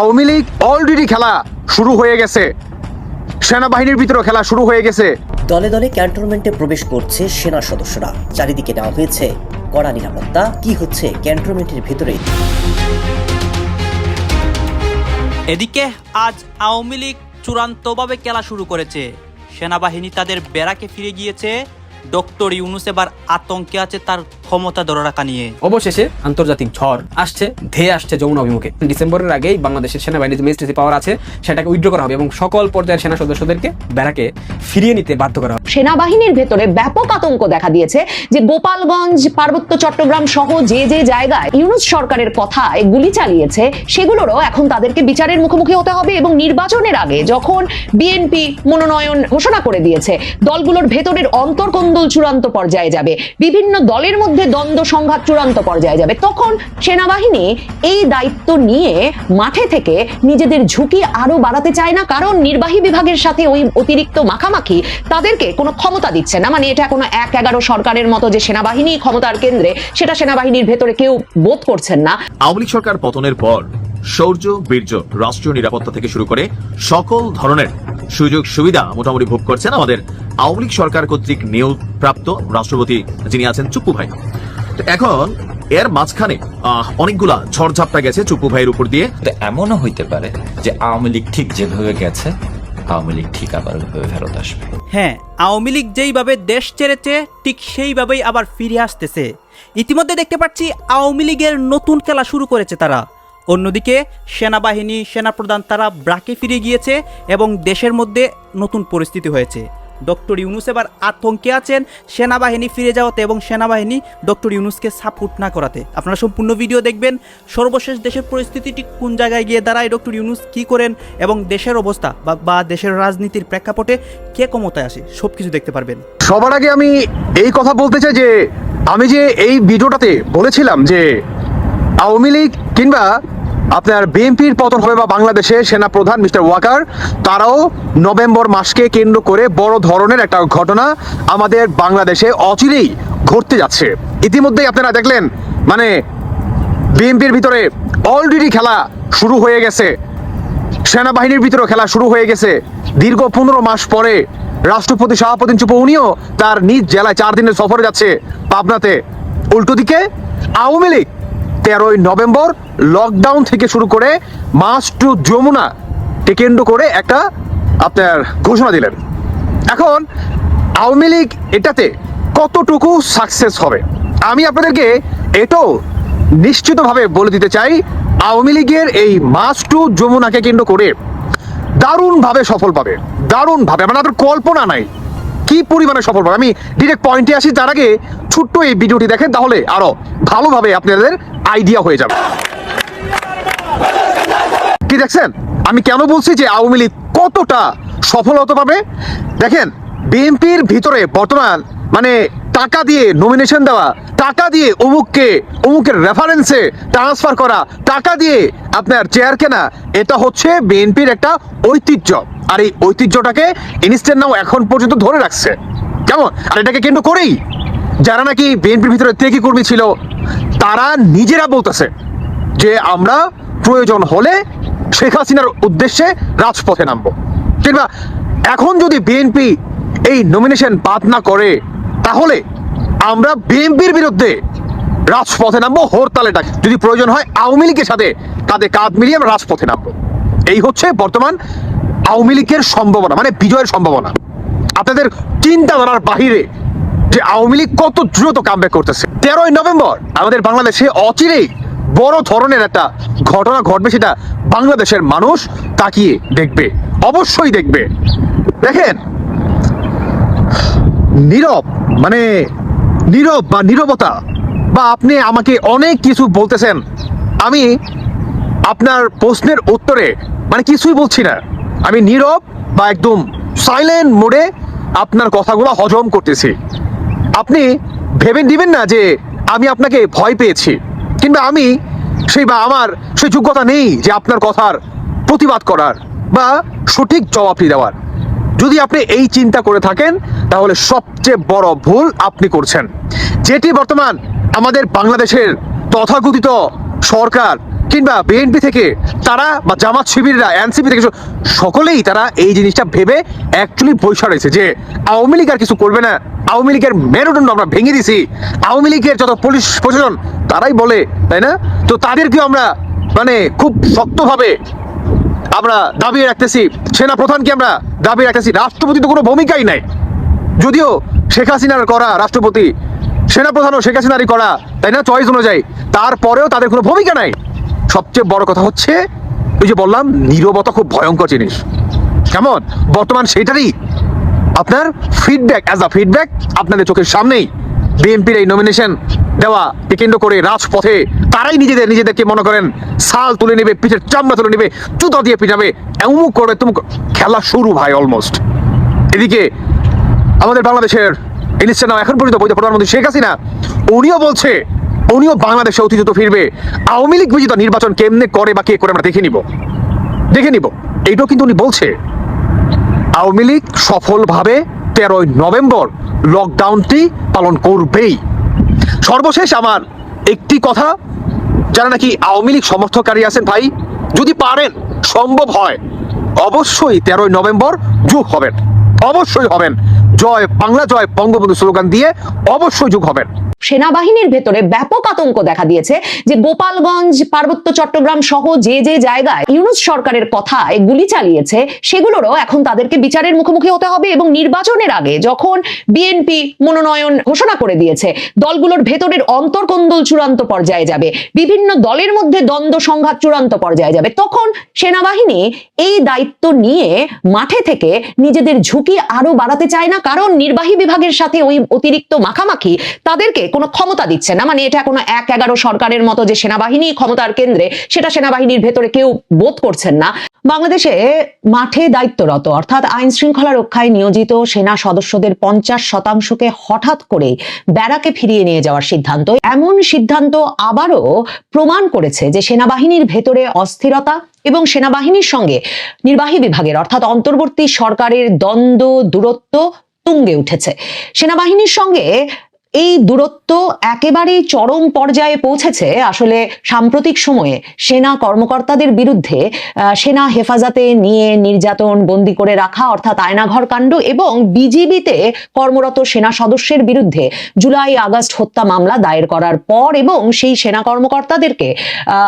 Awami League already খেলা শুরু হয়ে গেছে। সেনাবাহিনীর ভিতরে খেলা শুরু হয়ে গেছে। দলে দলে ক্যান্টনমেন্টে প্রবেশ করছে সেনা সদস্যরা। চারিদিকে নেওয়া হয়েছে কড়া নিরাপত্তা। কি হচ্ছে ক্যান্টনমেন্টের ভিতরে এদিকে আজ আওয়ামী লীগ চূড়ান্তভাবে খেলা শুরু করেছে। সেনাবাহিনী তাদের বেড়াকে ফিরে গিয়েছে। ডক্টর ইউনুস এবার আতঙ্কে আছে তার ক্ষমতা ধরে রাখা নিয়ে। অবশেষে আন্তর্জাতিক ঝড় আসছে ধেয়ে আসছে যমুনা অভিমুখে। ডিসেম্বরের আগেই বাংলাদেশের সেনাবাহিনীর যে পাওয়ার আছে সেটাকে উইথড্র করা হবে এবং সকল পর্যায়ের সেনা সদস্যদেরকে ব্যারাকে ফিরিয়ে নিতে বাধ্য করা হবে। সেনাবাহিনীর ভেতরে ব্যাপক আতঙ্ক দেখা দিয়েছে যে গোপালগঞ্জ পার্বত্য চট্টগ্রাম সহ যে যে জায়গায় ইউনুস সরকারের কথায় গুলি চালিয়েছে সেগুলোরও এখন তাদেরকে বিচারের মুখোমুখি হতে হবে এবং নির্বাচনের আগে যখন বিএনপি মনোনয়ন ঘোষণা করে দিয়েছে দলগুলোর ভেতরের অন্তর্কন্দল চূড়ান্ত পর্যায়ে যাবে। বিভিন্ন দলের মধ্যে দ্বন্দ্ব সংঘাত চূড়ান্ত পর্যায়ে যাবে। তখন সেনাবাহিনী এই দায়িত্ব নিয়ে মাঠে থেকে নিজেদের ঝুঁকি আরও বাড়াতে চায় না, কারণ নির্বাহী বিভাগের সাথে ওই অতিরিক্ত মাখামাখি তাদেরকে কোনো ক্ষমতা দিচ্ছে না। মানে এটা কোনো এক এগারো সরকারের মতো যে সেনাবাহিনী ক্ষমতার কেন্দ্রে, সেটা সেনাবাহিনীর ভেতরে কেউ বোধ করছেন না। আওয়ামী লীগ সরকার পতনের পর শৌর্য, বীর্য, রাষ্ট্রীয় নিরাপত্তা থেকে শুরু করে সকল ধরনের সুযোগ সুবিধা মোটামুটি ভোগ করছেন আমাদের আওয়ামী লীগ সরকার কর্তৃক নিয়োগ প্রাপ্ত রাষ্ট্রপতি যিনি আছেন চুপ্পু ভাই। তো এখন এর মাঝখানে আহ, অনেকগুলা ঝড়ঝাপটা গেছে চুপ্পু ভাইয়ের উপর দিয়ে। তো এমনও হইতে পারে যে আওয়ামী লীগ ঠিক যেভাবে গেছে আওয়ামী লীগ ঠিক আবার ফেরত আসবে। হ্যাঁ আওয়ামী লীগ যেইভাবে দেশ ছেড়েছে ঠিক সেইভাবেই আবার ফিরে আসতেছে। ইতিমধ্যে দেখতে পাচ্ছি আওয়ামী লীগের নতুন খেলা শুরু করেছে তারা। অন্যদিকে সেনাবাহিনী সেনাপ্রধান তারা ব্রাকে ফিরে গিয়েছে এবং দেশের মধ্যে নতুন পরিস্থিতি হয়েছে। ডক্টর ইউনুস এবার আতঙ্কে আছেন সেনাবাহিনী ফিরে যাওয়াতে এবং সেনাবাহিনী ডক্টর ইউনুসকে সাপোর্ট না করাতে। আপনারা সম্পূর্ণ ভিডিও দেখবেন। সর্বশেষ দেশের পরিস্থিতিটি কোন জায়গায় গিয়ে দাঁড়ায়, ডক্টর ইউনুস কী করেন এবং দেশের অবস্থা বা- দেশের রাজনীতির প্রেক্ষাপটে কে ক্ষমতায় আসে সব কিছু দেখতে পারবেন। সবার আগে আমি এই কথা বলতে চাই যে, আমি যে এই ভিডিওটাতে বলেছিলাম যে, আওয়ামী লীগ কিংবা আপনার বিএনপির পতন হবে বা বাংলাদেশের সেনা প্রধান মিস্টার ওয়াকার, তারাও নভেম্বর মাসকে কেন্দ্র করে বড় ধরনের একটা ঘটনা আমাদের বাংলাদেশে অচিরেই ঘটতে যাচ্ছে। ইতিমধ্যেই আপনারা দেখলেন মানে বিএনপির ভিতরে অলরেডি খেলা শুরু হয়ে গেছে। সেনাবাহিনীর ভিতরে খেলা শুরু হয়ে গেছে। দীর্ঘ পনেরো মাস পরে রাষ্ট্রপতি সভাপতি চুপ, উনিও তার নিজ জেলায় চার দিনের সফরে যাচ্ছে পাবনাতে। উল্টো দিকে আওয়ামী লীগ তেরোই নভেম্বর লকডাউন থেকে শুরু করে মাস টু যমুনা কেন্দ্র করে একটা আপনার ঘোষণা দিলেন। এখন আওয়ামী লীগ এটাতে কতটুকু সাকসেস হবে? আমি আপনাদেরকে এটাও নিশ্চিতভাবে বলে দিতে চাই, আওয়ামী লীগের এই মাস টু যমুনাকে কেন্দ্র করে দারুণভাবে সফল পাবে, দারুণভাবে। মানে আপনার কল্পনা নাই। কি পরিমাণে সফল পাবে আমি ডিরেক্ট পয়েন্টে আসি তার আগে ছোট্ট এই ভিডিওটি দেখেন, তাহলে আরও ভালোভাবে আপনাদের আইডিয়া হয়ে যাবে। কি দেখছেন? আমি কেন বলছি যে আওয়ামী লীগ কতটা সফল হতে পাবে? দেখেন, বিএনপির ভিতরে বর্তমান মানে টাকা দিয়ে নমিনেশন দেওয়া, টাকা দিয়ে অমুককে, অমুকের রেফারেন্সে ট্রান্সফার করা, টাকা দিয়ে আপনার চেয়ার কেনা, এটা হচ্ছে বিএনপির একটা ঐতিহ্য। আর এই ঐতিহ্যটাকে ইনস্ট্যান্ট নাও এখন পর্যন্ত ধরে রাখছে। কেমন? আর এটাকে কেন্দ্র করেই যারা নাকি বিএনপির ভিতরে তেকি কর্মী ছিল, তারা নিজেরা বলতেছে যে আমরা প্রয়োজন হলে শেখ হাসিনার উদ্দেশ্যে রাজপথে নামবো। কিংবা এখন যদি বিএনপি এই নমিনেশন বাদ না করে তাহলে আমরা বিএনপির বিরুদ্ধে রাজপথে নামবো, হরতালে ডাক। যদি প্রয়োজন হয় আওয়ামী লীগের সাথে তাদের কাঁধ মিলিয়ে আমরা রাজপথে নামবো। এই হচ্ছে বর্তমান আওয়ামী লীগের সম্ভাবনা মানে বিজয়ের সম্ভাবনা। আপনাদের চিন্তাধারার বাহিরে যে আওয়ামী লীগ কত দ্রুত কামব্যাক করতেছে। তেরোই নভেম্বর আমাদের বাংলাদেশে অচিরেই বড় ধরনের একটা ঘটনা ঘটবে, সেটা বাংলাদেশের মানুষ তাকিয়ে দেখবে, অবশ্যই দেখবে। দেখেন, নীরব মানে নীরব বা নীরবতা বা আপনি আমাকে অনেক কিছু বলতেছেন, আমি আপনার প্রশ্নের উত্তরে মানে কিছুই বলছি না। আমি নীরব বা একদম সাইলেন্ট মোডে আপনার কথাগুলো হজম করতেছি। আপনি ভেবে দিবেন না যে আমি আপনাকে ভয় পেয়েছি, কিংবা আমি সেই বা আমার সেই যোগ্যতা নেই যে আপনার কথার প্রতিবাদ করার বা সঠিক জবাবটি দেওয়ার। যদি আপনি এই চিন্তা করে থাকেন, তাহলে সবচেয়ে বড় ভুল আপনি করছেন। যেটি বর্তমান আমাদের বাংলাদেশের তথাকথিত সরকার কিংবা বিএনপি থেকে তারা বা জামাত শিবিররা, এনসিপি থেকে সকলেই তারা এই জিনিসটা ভেবে অ্যাকচুয়ালি বৈশা রয়েছে যে আওয়ামী লীগ আর কিছু করবে না। আওয়ামী লীগের মেরুদণ্ড আমরা ভেঙে দিছি আওয়ামী লীগের যত পুলিশ প্রশাসন, তারাই বলে, তাই না? তো তাদেরকে আমরা মানে খুব শক্তভাবে আমরা দাবি রাখতেছি সেনা প্রধানকে আমরা দাবি রাখতেছি। রাষ্ট্রপতি তো কোনো ভূমিকাই নাই। যদিও শেখ হাসিনার করা রাষ্ট্রপতি, সেনাপ্রধানও শেখ হাসিনারই করা, তাই না? চয়েস অনুযায়ী। তারপরেও তাদের কোনো ভূমিকা নাই। সবচেয়ে বড় কথা হচ্ছে, ওই যে বললাম, নীরবতা খুব ভয়ঙ্কর জিনিস। কেমন? বর্তমান সেটারই আপনার ফিডব্যাক অ্যাজ আ ফিডব্যাক আপনাদের চোখের সামনেই। বিএনপির এই নমিনেশন দেওয়া কে কেন্দ্র করে রাজপথে তারাই নিজেদের নিজেদেরকে মনে করেন সাল তুলে নেবে, পিঠের চামড়া তুলে নেবে, জুতা দিয়ে পিটাবে এমন করে তুমি খেলা শুরু ভাই অলমোস্ট এদিকে আমাদের বাংলাদেশের ইলিশটা নাম এখন পর্যন্ত বৈধ প্রধানমন্ত্রী শেখ হাসিনা, উনিও বলছে, উনিও বাংলাদেশে অতি দ্রুত ফিরবে। আওয়ামী লীগ বিজিত নির্বাচন কেমনে করে বা কে করে আমরা দেখে নিব। দেখে নিব। এইটাও কিন্তু উনি বলছে। আওয়ামী লীগ সফলভাবে তেরোই নভেম্বর লকডাউনটি পালন করবেই। সর্বশেষ আমার একটি কথা, যারা নাকি আওয়ামী লীগ সমর্থকারী আছেন ভাই, যদি পারেন, সম্ভব হয়, অবশ্যই তেরোই নভেম্বর যোগ হবেন। অবশ্যই হবেন। জয় বাংলা, জয় বঙ্গবন্ধু স্লোগান দিয়ে অবশ্যই যোগ হবেন। সেনাবাহিনীর ভেতরে ব্যাপক আতঙ্ক দেখা দিয়েছে যে গোপালগঞ্জ, পার্বত্য, চট্টগ্রাম সহ যে যে জায়গায় ইউনুস সরকারের কথায় গুলি চালিয়েছে, সেগুলোরও এখন তাদেরকে বিচারের মুখোমুখি হতে হবে এবং নির্বাচনের আগে যখন বিএনপি মনোনয়ন ঘোষণা করে দিয়েছে, দলগুলোর ভেতরের অন্তর্কন্দল চূড়ান্ত পর্যায়ে যাবে, বিভিন্ন দলের মধ্যে দ্বন্দ্ব সংঘাত চূড়ান্ত পর্যায়ে যাবে, তখন সেনাবাহিনী এই দায়িত্ব নিয়ে মাঠে থেকে নিজেদের ঝুঁকি আরও বাড়াতে চায় না, কারণ নির্বাহী বিভাগের সাথে ওই অতিরিক্ত মাখামাখি তাদেরকে কোনো ক্ষমতা দিচ্ছে না। মানে এটা কোনো এক এগারো সরকারের মতো যে সেনাবাহিনী ক্ষমতার কেন্দ্রে, সেটা সেনাবাহিনীর ভেতরে কেউ বোধ করছেন না। বাংলাদেশে মাঠে দায়িত্বরত, অর্থাৎ আইন শৃঙ্খলা রক্ষায় নিয়োজিত সেনা সদস্যদের পঞ্চাশ শতাংশকে হঠাৎ করে ব্যারাকে ফিরিয়ে নিয়ে যাওয়ার সিদ্ধান্ত। এমন সিদ্ধান্ত আবারও প্রমাণ করেছে যে সেনাবাহিনীর ভেতরে অস্থিরতা এবং সেনাবাহিনীর সঙ্গে নির্বাহী বিভাগের, অর্থাৎ অন্তর্বর্তী সরকারের দ্বন্দ্ব, দূরত্ব তুঙ্গে উঠেছে। সেনাবাহিনীর সঙ্গে এই দূরত্ব একেবারেই চরম পর্যায়ে পৌঁছেছে আসলে সাম্প্রতিক সময়ে সেনা কর্মকর্তাদের বিরুদ্ধে সেনা হেফাজতে নিয়ে নির্যাতন বন্দি করে রাখা অর্থাৎ আয়নাঘর কাণ্ড এবং বিজিবিতে কর্মরত সেনা সদস্যের বিরুদ্ধে জুলাই আগস্ট হত্যা মামলা দায়ের করার পর এবং সেই সেনা কর্মকর্তাদেরকে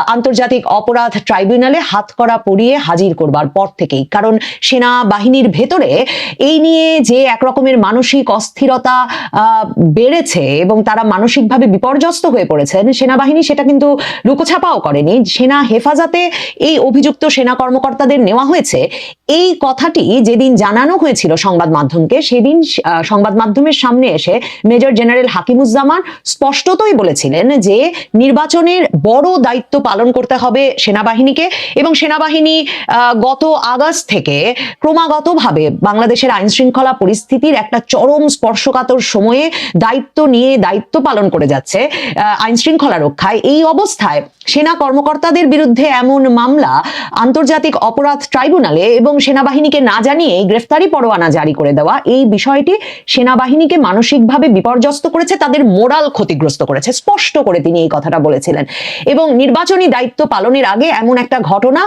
আন্তর্জাতিক অপরাধ ট্রাইব্যুনালে হাতকড়া পরিয়ে হাজির করবার পর থেকেই। কারণ সেনা বাহিনীর ভেতরে এই নিয়ে যে একরকমের মানসিক অস্থিরতা আহ, বেড়েছে এবং তারা মানসিকভাবে বিপর্যস্ত হয়ে পড়েছেন, সেনাবাহিনী সেটা কিন্তু লুকোছাপাও করেনি। সেনা হেফাজতে এই অভিযুক্ত সেনা কর্মকর্তাদের নেওয়া হয়েছে। এই কথাটি যেদিন জানানো হয়েছিল সংবাদ মাধ্যমকে, সেদিন সংবাদ মাধ্যমের সামনে এসে মেজর জেনারেল হাকিমুজ্জামান স্পষ্টতই বলেছিলেন যে নির্বাচনের বড় দায়িত্ব পালন করতে হবে সেনাবাহিনীকে এবং সেনাবাহিনী গত আগস্ট থেকে ক্রমাগতভাবে বাংলাদেশের আইন শৃঙ্খলা পরিস্থিতির একটা চরম স্পর্শকাতর সময়ে দায়িত্ব নিয়ে দায়িত্ব পালন করে যাচ্ছে আইন শৃঙ্খলা রক্ষায়। এই অবস্থায় সেনা কর্মকর্তাদের বিরুদ্ধে এমন মামলা আন্তর্জাতিক অপরাধ ট্রাইব্যুনালে এবং সেনাবাহিনীকে না জানিয়ে গ্রেফতারি পরোয়ানা জারি করে দেওয়া, এই বিষয়টি সেনাবাহিনীকে মানসিকভাবে বিপর্যস্ত করেছে, তাদের মোরাল ক্ষতিগ্রস্ত করেছে, স্পষ্ট করে তিনি এই কথাটা বলেছিলেন। এবং নির্বাচনী দায়িত্ব পালনের আগে এমন একটা ঘটনা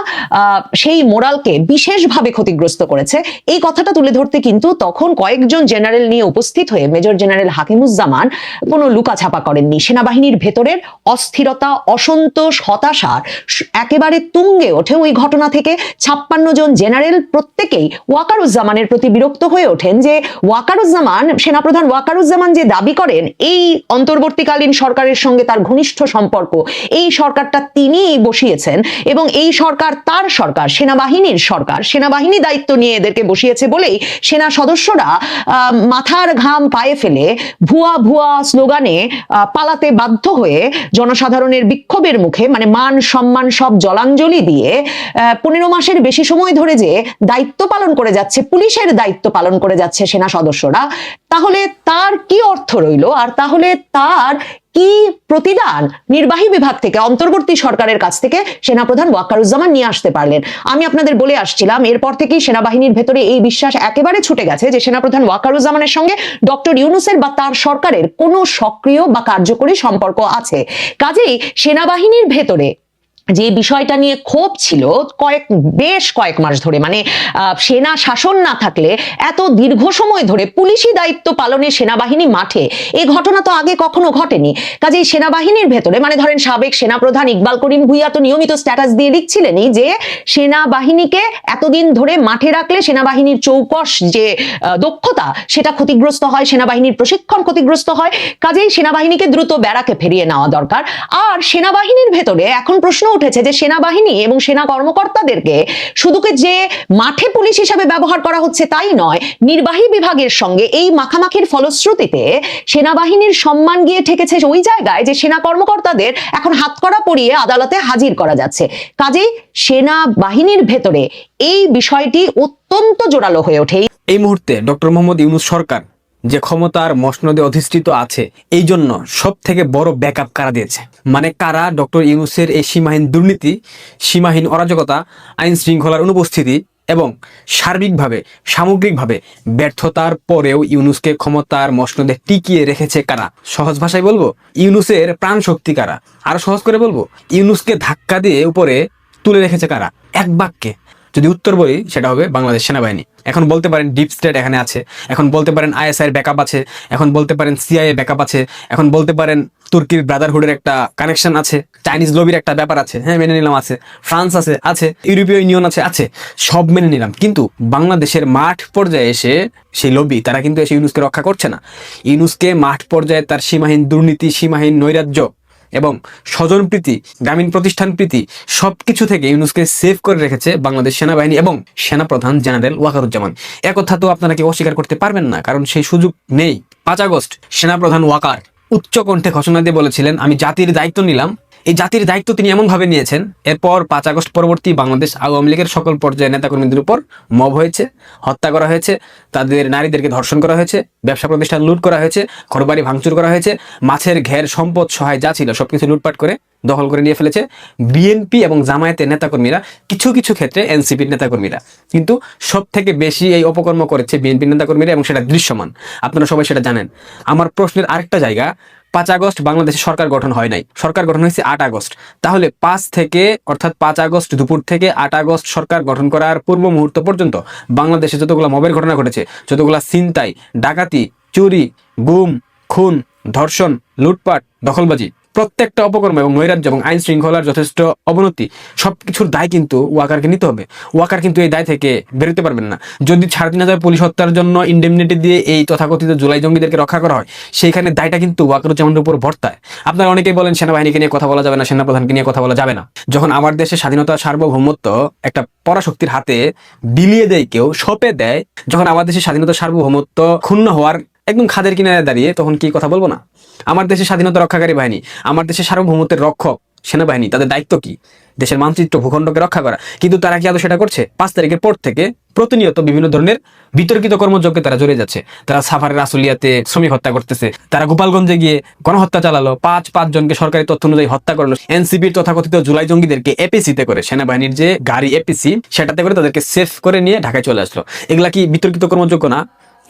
সেই মোরালকে বিশেষভাবে ক্ষতিগ্রস্ত করেছে। এই কথাটা তুলে ধরতে কিন্তু তখন কয়েকজন জেনারেল নিয়ে উপস্থিত হয়ে মেজর জেনারেল হাকিমুজ্জামান কোনো লুকাছাপা করেননি। সেনাবাহিনীর ভেতরের অস্থিরতা, অসন্তোষ হতাশার একেবারে তুঙ্গে ওঠে ওই ঘটনা থেকে। ছাপ্পান্ন জন জেনারেল প্রত্যেকেই ওয়াকারুজ্জামানের প্রতি বিরক্ত হয়ে ওঠেন যে ওয়াকারুজ্জামান, সেনাপ্রধান ওয়াকারুজ্জামান যে দাবি করেন, এই অন্তর্বর্তীকালীন সরকারের সঙ্গে তার ঘনিষ্ঠ সম্পর্ক। এই সরকারটা তিনিই বসিয়েছেন এবং এই সরকার তার সরকার, সেনাবাহিনীর সরকার। সেনাবাহিনী দায়িত্ব নিয়ে এদেরকে বসিয়েছে বলেই সেনা সদস্যরা মাথার ঘাম পায়ে ফেলে ভুয়া ভুয়া স্লোগানে পালাতে বাধ্য হয়ে জনসাধারণের বিক্ষোভের মুখে মানে মান, সম্মান সব জলাঞ্জলি দিয়ে পনেরো মাসের বেশি সময় ধরে যে দায়িত্ব পালন করে যাচ্ছে, পুলিশের দায়িত্ব পালন করে যাচ্ছে সেনা সদস্যরা, তাহলে তার কি অর্থ রইল? আর তাহলে তার কি প্রতিদান নির্বাহী বিভাগ থেকে, অন্তর্বর্তী সরকারের কাছ থেকে সেনাপ্রধান ওয়াকারুজ্জামান নিয়ে আসতে পারলেন? আমি আপনাদের বলে আসছিলাম, এরপর থেকেই সেনাবাহিনীর ভেতরে এই বিশ্বাস একেবারে ছুটে গেছে যে সেনাপ্রধান ওয়াকারুজ্জামানের সঙ্গে ডক্টর ইউনুসের বা তার সরকারের কোনো সক্রিয় বা কার্যকরী সম্পর্ক আছে। কাজেই সেনাবাহিনীর ভেতরে যে বিষয়টা নিয়ে ক্ষোভ ছিল কয়েক, বেশ কয়েক মাস ধরে মানে সেনা শাসন না থাকলে এত দীর্ঘ সময় ধরে পুলিশি দায়িত্ব পালনে সেনাবাহিনী মাঠে এই ঘটনা তো আগে কখনো ঘটেনি। কাজেই সেনাবাহিনীর ভেতরে মানে ধরেন সাবেক সেনাপ্রধান ইকবাল করিম ভুইয়া তো নিয়মিত স্ট্যাটাস দিয়ে লিখছিলেনই যে সেনাবাহিনীকে এতদিন ধরে মাঠে রাখলে সেনাবাহিনীর চৌকস যে দক্ষতা, সেটা ক্ষতিগ্রস্ত হয়, সেনাবাহিনীর প্রশিক্ষণ ক্ষতিগ্রস্ত হয়, কাজেই সেনাবাহিনীকে দ্রুত ব্যারাকে ফেরিয়ে নেওয়া দরকার। আর সেনাবাহিনীর ভেতরে এখন প্রশ্ন উঠেছে যে সেনাবাহিনী এবং সেনা কর্মকর্তাদেরকে শুধুকে যে মাঠে পুলিশ হিসাবে ব্যবহার করা হচ্ছে তাই নয়, নির্বাহী বিভাগের সঙ্গে এই মাখামাখির ফলশ্রুতিতে সেনাবাহিনীর সম্মান গিয়ে ঠেকেছে ওই জায়গায় যে সেনা কর্মকর্তাদের এখন হাতকড়া পরিয়ে আদালতে হাজির করা যাচ্ছে। কাজেই সেনাবাহিনীর ভেতরে এই বিষয়টি অত্যন্ত জোরালো হয়ে ওঠে। এই মুহূর্তে ডক্টর মোহাম্মদ ইউনুস সরকার যে ক্ষমতার মসনদে অধিষ্ঠিত আছে এই জন্য সব থেকে বড় ব্যাকআপ কারা দিয়েছে? মানে কারা? ডক্টর ইউনুসের এই সীমাহীন দুর্নীতি, সীমাহীন অরাজকতা, আইন শৃঙ্খলার অনুপস্থিতি এবং সার্বিকভাবে, সামগ্রিকভাবে ব্যর্থতার পরেও ইউনুসকে ক্ষমতার মসনদে টিকিয়ে রেখেছে কারা? সহজ ভাষায় বলব, ইউনুসের প্রাণ শক্তি কারা? আরও সহজ করে বলব, ইউনুসকে ধাক্কা দিয়ে উপরে তুলে রেখেছে কারা? এক বাক্যে। যদি উত্তর বলি, সেটা হবে বাংলাদেশ সেনাবাহিনী। এখন বলতে পারেন ডিপ স্টেট এখানে আছে। এখন বলতে পারেন আইএসআই এর ব্যাকআপ আছে। এখন বলতে পারেন সিআইএ ব্যাকআপ আছে। এখন বলতে পারেন তুর্কির ব্রাদারহুডের একটা কানেকশন আছে। চাইনিজ লবির একটা ব্যাপার আছে। হ্যাঁ মেনে নিলাম, আছে। ফ্রান্স আছে আছে। ইউরোপীয় ইউনিয়ন আছে আছে। সব মেনে নিলাম। কিন্তু বাংলাদেশের মাঠ পর্যায়ে এসে সেই লবি তারা কিন্তু এসে ইউনুসকে রক্ষা করছে না। ইউনুসকে মাঠ পর্যায়ে তার সীমাহীন দুর্নীতি, সীমাহীন নৈরাজ্য এবং স্বজন প্রীতি, গ্রামীণ প্রতিষ্ঠান প্রীতি সবকিছু থেকে ইউনুসকে সেভ করে রেখেছে বাংলাদেশ সেনাবাহিনী এবং সেনাপ্রধান জেনারেল ওয়াকারুজ্জামান। একথা তো আপনারা কেউ অস্বীকার করতে পারবেন না? কারণ সেই সুযোগ নেই। পাঁচ আগস্ট সেনাপ্রধান ওয়াকার উচ্চ কণ্ঠে ঘোষণা দিয়ে বলেছিলেন, আমি জাতির দায়িত্ব নিলাম এই জাতির দায়িত্ব তিনি এমনভাবে নিয়েছেন, এরপর পাঁচ আগস্ট পরবর্তী বাংলাদেশ আওয়ামী লীগের সকল পর্যায়ে নেতাকর্মীদের উপর মব হয়েছে, হত্যা করা হয়েছে, তাদের নারীদেরকে ধর্ষণ করা হয়েছে, ব্যবসা প্রতিষ্ঠান লুট করা হয়েছে, ঘরবাড়ি ভাঙচুর করা হয়েছে, মাছের ঘের, সম্পদ, সহায় যা ছিল সবকিছু লুটপাট করে দখল করে নিয়ে ফেলেছে বিএনপি এবং জামায়াতের নেতাকর্মীরা, কিছু কিছু ক্ষেত্রে এনসিপির নেতাকর্মীরা। কিন্তু সব থেকে বেশি এই অপকর্ম করেছে বিএনপির নেতাকর্মীরা এবং সেটা দৃশ্যমান। আপনারা সবাই সেটা জানেন। আমার প্রশ্নের আরেকটা জায়গা পাঁচ আগস্ট বাংলাদেশে সরকার গঠন হয় নাই। সরকার গঠন হয়েছে আট আগস্ট। তাহলে পাঁচ থেকে, অর্থাৎ পাঁচ আগস্ট দুপুর থেকে আট আগস্ট সরকার গঠন করার পূর্ব মুহূর্ত পর্যন্ত বাংলাদেশে যতগুলো মবের ঘটনা ঘটেছে, যতগুলো ছিনতাই, ডাকাতি, চুরি, গুম, খুন, ধর্ষণ, লুটপাট, দখলবাজি প্রত্যেকটা অপকর্ম এবং নৈরাজ্য এবং আইন শৃঙ্খলার যথেষ্ট অবনতি, সবকিছুর দায় কিন্তু ওয়াকারকে নিতে হবে। ওয়াকার কিন্তু এই দায় থেকে বেরোতে পারবেন না। যদি সাড়ে তিন হাজার পুলিশ হত্যার জন্য ইন্ডেমনিটি দিয়ে এই তথাকথিত জুলাই জঙ্গিদেরকে রক্ষা করা হয়, সেইখানে দায়টা কিন্তু ওয়াকারুজ্জামানের উপর বর্তায়। আপনারা অনেকেই বলেন, সেনাবাহিনীকে নিয়ে কথা বলা যাবে না, সেনাপ্রধানকে নিয়ে কথা বলা যাবে না। যখন আমার দেশে স্বাধীনতা সার্বভৌমত্ব একটা পরাশক্তির হাতে বিলিয়ে দেয় কেউ, সপে দেয়, যখন আমার দেশের স্বাধীনতা সার্বভৌমত্ব ক্ষুণ্ণ হওয়ার একদম খাদের কিনারে দাঁড়িয়ে তখন কি কথা বলব না? আমার দেশের স্বাধীনতা রক্ষাকারী বাহিনী, আমার দেশের সার্বভৌমত্বের রক্ষক সেনাবাহিনী, তাদের দায়িত্ব কি? দেশের মানচিত্র ভূখণ্ডকে রক্ষা করা। কিন্তু তারা কি আদৌ সেটা করছে? পাঁচ তারিখের পর থেকে প্রতিনিয়ত বিভিন্ন ধরনের বিতর্কিত কর্মযজ্ঞে তারা জড়িয়ে যাচ্ছে। তারা সাফারের আসলিয়াতে শ্রমিক হত্যা করতেছে। তারা গোপালগঞ্জে গিয়ে গণহত্যা চালালো। পাঁচ পাঁচ জনকে সরকারি তথ্য অনুযায়ী হত্যা করল। এনসিপির তথাকথিত জুলাই জঙ্গিদেরকে এপিসিতে করে, সেনাবাহিনীর যে গাড়ি এপিসি, সেটাতে করে তাদেরকে সেফ করে নিয়ে ঢাকায় চলে আসলো। এগুলা কি বিতর্কিত কর্মযোগ্য না?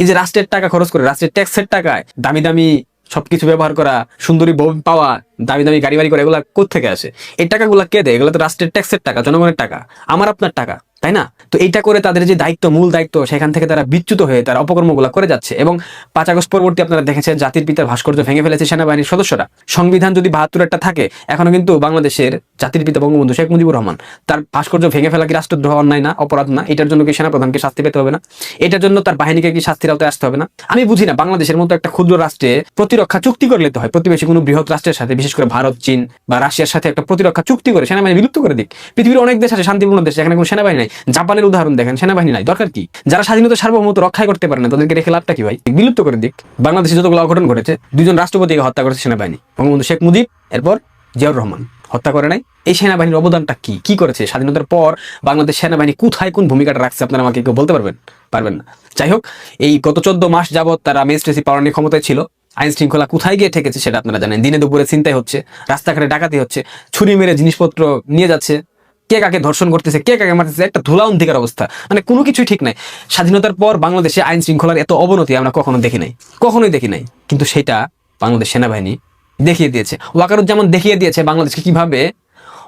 এই যে রাষ্ট্রের টাকা খরচ করে, রাষ্ট্রের ট্যাক্সের টাকায় দামি দামি সবকিছু ব্যবহার করা, সুন্দরী বউ পাওয়া দামি দামি গাড়ি বাড়ি করা এগুলা কোথেকে আসে? এই টাকাগুলো কে দেয়? এগুলো তো রাষ্ট্রের ট্যাক্সের টাকা, জনগণের টাকা, আমার আপনার টাকা, তাই না? তো এইটা করে তাদের যে দায়িত্ব, মূল দায়িত্ব, সেখান থেকে তারা বিচ্যুত হয়ে তারা অপকর্মগুলো করে যাচ্ছে। এবং পাঁচ আগস্ট পরবর্তী আপনারা দেখেছেন, জাতির পিতার ভাস্কর্য ভেঙে ফেলেছে সেনাবাহিনীর সদস্যরা। সংবিধান যদি বাহাত্তর একটা থাকে, এখনও কিন্তু বাংলাদেশের জাতির পিতা বঙ্গবন্ধু শেখ মুজিবুর রহমান, তার ভাস্কর্য ভেঙে ফেলা কি রাষ্ট্রদ্রোহ অন্যায় না, অপরাধ না? এটার জন্য কি সেনাপ্রধানকে শাস্তি পেতে হবে না? এটার জন্য তার বাহিনীকে কি শাস্তির আওতায় আসতে হবে না? আমি বুঝি না, বাংলাদেশের মতো একটা ক্ষুদ্র রাষ্ট্রে প্রতিরক্ষা চুক্তি করে নিতে হয়, প্রতিবেশী কোনো বৃহৎ রাষ্ট্রের সাথে করে ভারত, চীন বা রাশিয়ার সাথে একটা প্রতিরক্ষা চুক্তি করে, সেনাবাহিনী বিলুপ্ত করে দিক। পৃথিবীর অনেক দেশ আছে, শান্তিপূর্ণ দেশ, এখানে কোনো সেনাবাহিনী নাই। জাপানের উদাহরণ দেখেন, সেনাবাহিনী নাই। দরকার কি? যারা স্বাধীনতা সার্বভৌমত্ব রক্ষাই করতে পারে না, তাদেরকে রেখে লাভটা কি ভাই? বিলুপ্ত করে দিক। বাংলাদেশে যতগুলো অঘটন ঘটেছে দুজন রাষ্ট্রপতিকে হত্যা করেছে সেনাবাহিনী। বঙ্গবন্ধু শেখ মুজিব, এরপর জিয়াউর রহমান। হত্যা করে নাই। এই সেনাবাহিনীর অবদানটা কি? কি করেছে? স্বাধীনতার পর বাংলাদেশ সেনাবাহিনী কোথায় কোন ভূমিকাটা রাখছে, আপনারা আমাকে কেউ বলতে পারবেন? পারবেন না। যাই হোক, এই গত চোদ্দ মাস যাবৎ তারা মেজিস্ট্রেসি পাওয়ার নিয়ে ক্ষমতায় ছিল। আইন শৃঙ্খলা কোথায় গিয়ে ঠেকেছে সেটা আপনারা জানেন। দিনে দুপুরে চিন্তাই হচ্ছে, রাস্তাঘাটে ডাকাতি হচ্ছে, ছুরি মেরে জিনিসপত্র নিয়ে যাচ্ছে, কে কাকে ধর্ষণ করতেছে, কে কাকে মারতেছে, একটা ধুলা অন্ধিকার অবস্থা। মানে কোনো কিছুই ঠিক নাই। স্বাধীনতার পর বাংলাদেশে আইন শৃঙ্খলার এত অবনতি আমরা কখনো দেখি নাই। কখনোই দেখি নাই। কিন্তু সেটা বাংলাদেশ সেনাবাহিনী দেখিয়ে দিয়েছে। ওয়াকারুজ্জামান দেখিয়ে দিয়েছে বাংলাদেশকে কীভাবে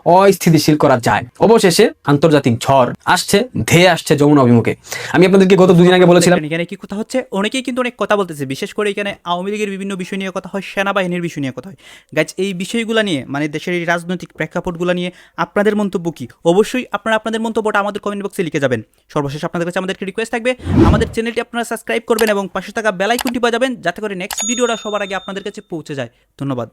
অস্থিতিশীল করা যায়। অবশেষে আন্তর্জাতিক ঝড় আসছে, ধেয়ে আসছে যমুনা অভিমুখে। আমি আপনাদেরকে গত দুদিন আগে বলেছিলাম এখানে কি কথা হচ্ছে? অনেকেই কিন্তু অনেক কথা বলতেছে, বিশেষ করে এখানে আওয়ামী লীগের বিভিন্ন বিষয় নিয়ে কথা হয়, সেনাবাহিনীর বিষয় নিয়ে কথা হয়। গাছ এই বিষয়গুলো নিয়ে মানে দেশের এই রাজনৈতিক প্রেক্ষাপটগুলো নিয়ে আপনাদের মন্তব্য কি? অবশ্যই আপনারা আপনাদের মন্তব্যটা আমাদের কমেন্ট বক্সে লিখে যাবেন। সর্বশেষ আপনাদের কাছে আমাদের রিকোয়েস্ট থাকবে, আমাদের চ্যানেলটি আপনারা সাবস্ক্রাইব করবেন এবং পাশে থাকা বেলাইকনটি বাজাবেন, যাতে করে নেক্সট ভিডিওটা সবার আগে আপনাদের কাছে পৌঁছে যায়। ধন্যবাদ।